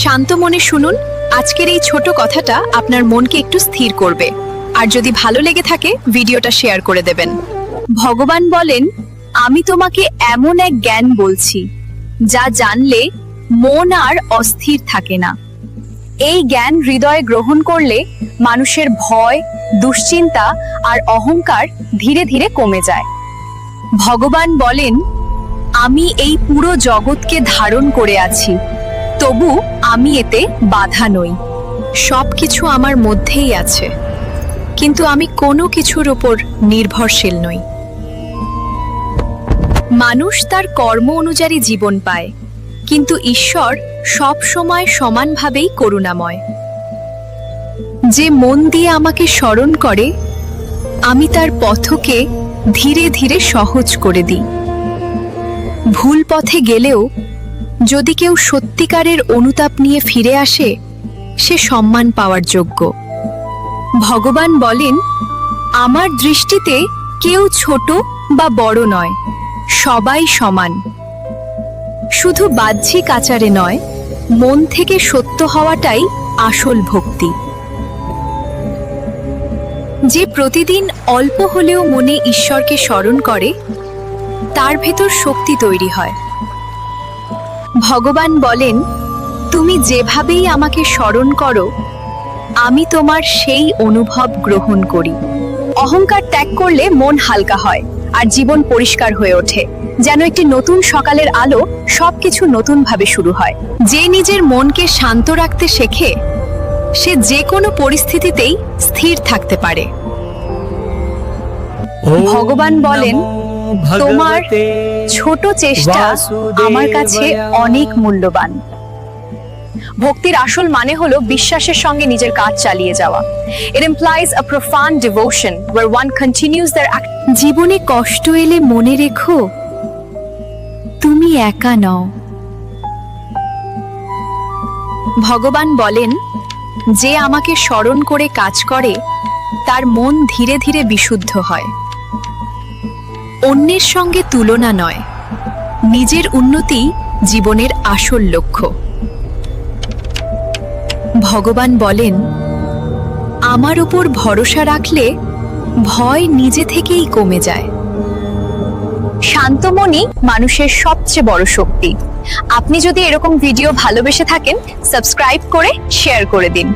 শান্ত মনে শুনুন, আজকের এই ছোট কথাটা আপনার মনকে একটু স্থির করবে। আর যদি ভালো লেগে থাকে, ভিডিওটা শেয়ার করে দেবেন। ভগবান বলেন, আমি তোমাকে এমন এক জ্ঞান বলছি, যা জানলে মন আর অস্থির থাকে না। এই জ্ঞান হৃদয়ে গ্রহণ করলে মানুষের ভয়, দুশ্চিন্তা আর অহংকার ধীরে ধীরে কমে যায়। ভগবান বলেন, আমি এই পুরো জগৎকে ধারণ করে আছি। তবু আমি এতে বাধা নই। সবকিছু আমার মধ্যেই আছে। কিন্তু আমি কোনো কিছুর উপর নির্ভরশীল নই। মানুষ তার কর্ম অনুযায়ী জীবন পায়, কিন্তু ঈশ্বর সব সময় সমানভাবেই করুণাময়। যে মন দিয়ে আমাকে স্মরণ করে, আমি তার পথকে ধীরে ধীরে সহজ করে দিই। ভুল পথে গেলেও যদি কেউ সত্যিকারের অনুতাপ নিয়ে ফিরে আসে, সে সম্মান পাওয়ার যোগ্য। ভগবান বলেন, আমার দৃষ্টিতে কেউ ছোট বা বড় নয়, সবাই সমান। শুধু বাহ্যিক আচারে নয়, মন থেকে সত্য হওয়াটাই আসল ভক্তি। যে প্রতিদিন অল্প হলেও মনে ঈশ্বরকে স্মরণ করে, তার ভেতর শক্তি তৈরি হয়। ভগবান বলেন তুমি যেভাবেই আমাকে স্মরণ করো আমি তোমার সেই অনুভব গ্রহণ করি। অহংকার ত্যাগ করলে মন হালকা হয় আর জীবন পরিষ্কার হয়ে ওঠে। যেন একটি নতুন সকালের আলো সবকিছু নতুনভাবে শুরু হয়। যে নিজের মনকে শান্ত রাখতে শেখে সে যে কোনো পরিস্থিতিতেই স্থির থাকতে পারে। ভগবান বলেন তোমার ছোট চেষ্টা আমার কাছে অনেক মূল্যবান। ভক্তির আসল মানে হলো বিশ্বাসের সঙ্গে নিজের কাজ চালিয়ে যাওয়া। It implies a profound devotion where one continues their জীবনে কষ্ট এলে মনে রেখো তুমি একা নও। ভগবান বলেন যে আমাকে স্মরণ করে কাজ করে তার মন ধীরে ধীরে বিশুদ্ধ হয়। অন্যের সঙ্গে তুলনা নয়, নিজের উন্নতি জীবনের আসল লক্ষ্য। ভগবান বলেন, আমার উপর ভরসা রাখলে ভয় নিজে থেকেই কমে যায়। শান্তমনি মানুষের সবচেয়ে বড় শক্তি। আপনি যদি এরকম ভিডিও ভালোবেসে থাকেন, সাবস্ক্রাইব করে, শেয়ার করে দিন।